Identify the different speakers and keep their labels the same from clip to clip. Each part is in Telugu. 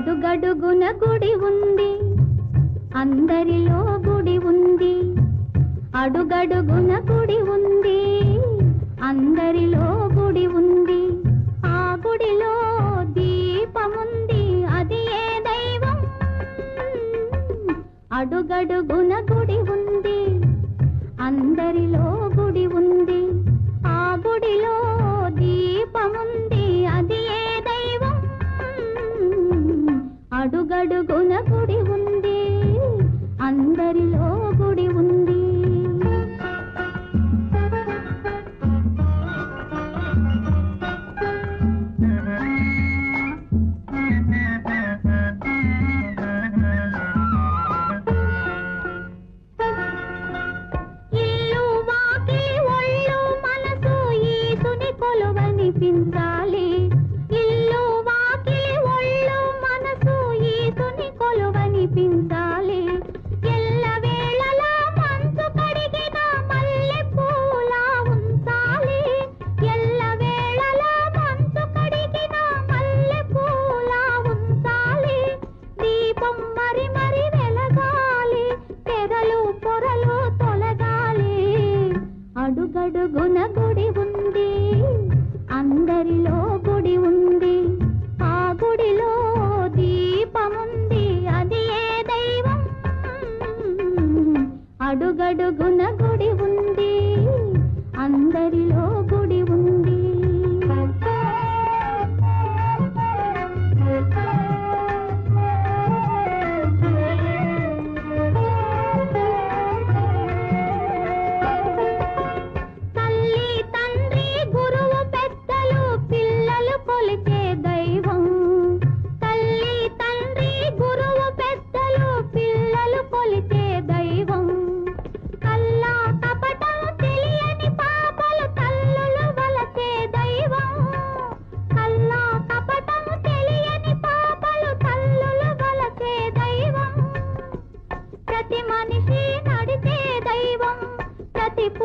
Speaker 1: అడుగడుగున గుడి ఉంది. అందరిలో గుడి ఉంది. అడుగడుగున గుడి ఉంది. అందరిలో గుడి ఉంది. ఆ గుడిలో దీపముంది అది ఏ దైవం? అడుగడుగున గుడి ఉంది. అందరిలో గడుగున గుడి ఉంది. అందరిలో గుడి ఉంది. ఇల్లు వాకి ఒళ్ళు మనసు ఈసుని కొలువనిపించాలి. అడుగడుగున గుడి ఉంది. అందరిలో గుడి ఉంది. ఆ గుడిలో దీపముంది. అది ఏ దైవం? అడుగడుగున గుడి ఉంది. అందరిలో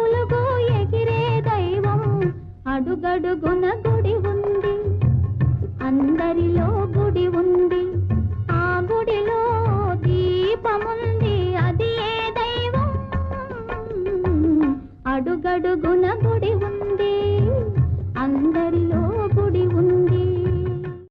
Speaker 1: వెలుగు ఎగిరే దైవం అడుగడుగున గుడి ఉంది. అందరిలో గుడి ఉంది. ఆ గుడిలో దీపముంది. అది ఏ దైవం? అడుగడుగున